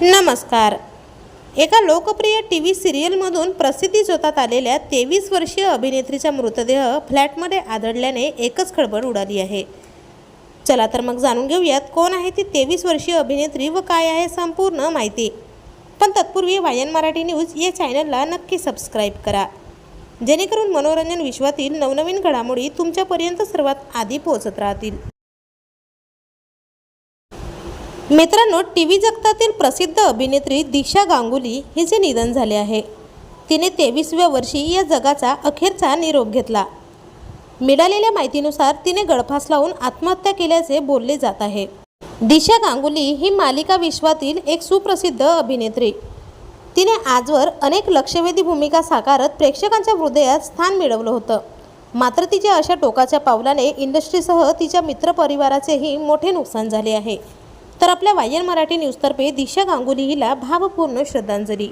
नमस्कार. एका लोकप्रिय टी व्ही सिरियलमधून प्रसिद्धी जोतात आलेल्या तेवीस वर्षीय अभिनेत्रीचा मृतदेह फ्लॅटमध्ये आढळल्याने एकच खळबळ उडाली आहे. चला तर मग जाणून घेऊयात कोण आहे ती तेवीस वर्षीय अभिनेत्री व काय आहे संपूर्ण माहिती. पण तत्पूर्वी वायन मराठी न्यूज या चॅनलला नक्की सबस्क्राईब करा. जेणेकरून मनोरंजन विश्वातील नवनवीन घडामोडी तुमच्यापर्यंत सर्वात आधी पोहोचत राहतील. मित्रांनो टी व्ही जगतातील प्रसिद्ध अभिनेत्री दिशा गांगुली हिचे निधन झाले आहे तिने तेवीसव्या वर्षी या जगाचा अखेरचा निरोप घेतला. मिळालेल्या माहितीनुसार तिने गळफास लावून आत्महत्या केल्याचे बोलले जात आहे. दिशा गांगुली ही मालिका विश्वातील एक सुप्रसिद्ध अभिनेत्री. तिने आजवर अनेक लक्षवेधी भूमिका साकारत प्रेक्षकांच्या हृदयात स्थान मिळवलं होतं. मात्र तिच्या अशा टोकाच्या पावलाने इंडस्ट्रीसह तिच्या मित्रपरिवाराचेही मोठे नुकसान झाले आहे. तर आपल्या वायन मराठी न्यूजतर्फे दिशा गांगुली हिला भावपूर्ण श्रद्धांजली.